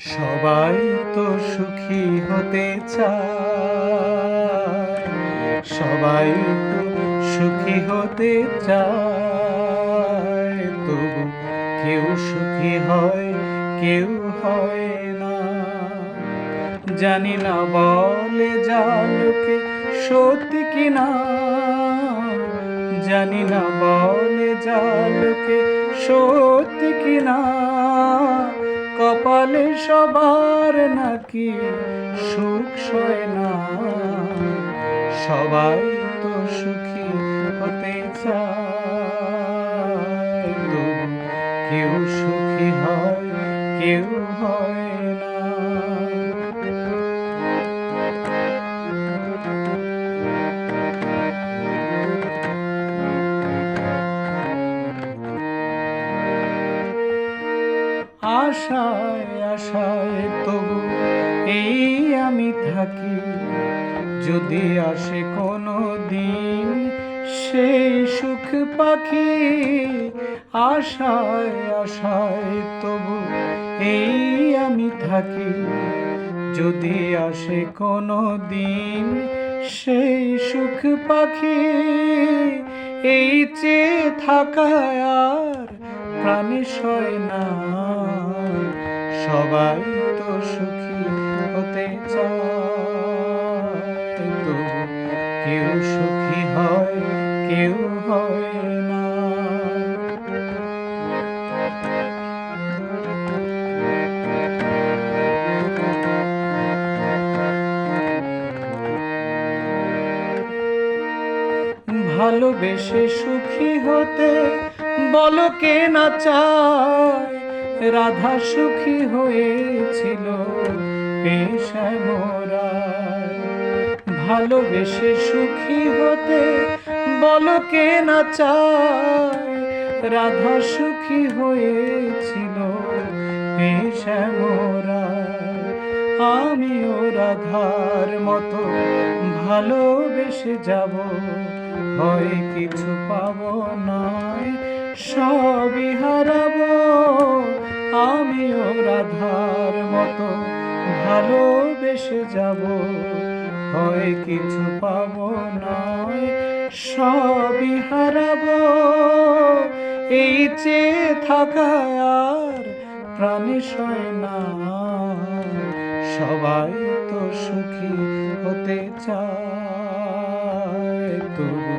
সবাই তো সুখী হতে চায়। সবাই তো সুখী হতে চায়। তবু কেউ সুখী হয়, কেউ হয় না। জানি না বলে জালকে সত্যি কিনা। জানি না বলে জালকে সত্যি কিনা। কপালে সবার নাকি সুখ, সয় না। সবাই তো সুখী হতে চায়। কেউ সুখী হয়, কেউ হয় আশায় আশায় তবু এই আমি থাকি। যদি আসে কোনো দিন সেই সুখ পাখি, আশায় আশায় তবু এই আমি থাকি। যদি আসে কোনো দিন সেই সুখ পাখি, এই চেয়ে থাকায় আর প্রাণে সয় না। সবাই তো সুখী হতে চায় কেউ সুখী হয়, কেউ হয় না। ভালোবেসে সুখী হতে বলো কে না চায়? রাধা সুখী হয়েছিল ভালোবেসে সুখী হতে বল কে না চায়? রাধা সুখী হয়েছিল পেশায় মোরায়। আমিও রাধার মতো ভালোবেসে যাব, হয় কিছু পাব নয় সবই হারাবো। আমিও রাধার মতো ভালোবেসে যাব। হয় কিছু পাবো নয়, সবই হারাবো। এই চেয়ে থাকা আর প্রাণে না। সবাই তো সুখী হতে চায়, তবু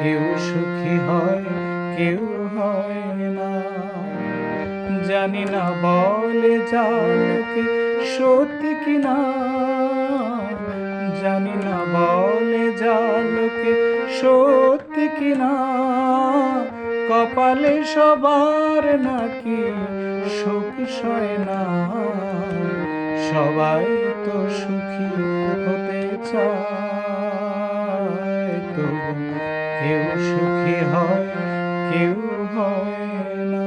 কেউ সুখী হয়, কেউ না। জানি না বলে জালকে সত্যি কিনা। জানি না বলে জালকে সত্যি কিনা। কপালে সবার নাকি সুখ সয় না। সবাই তো সুখী হতে চায়, তবু কেউ সুখী হয়, কেউ home.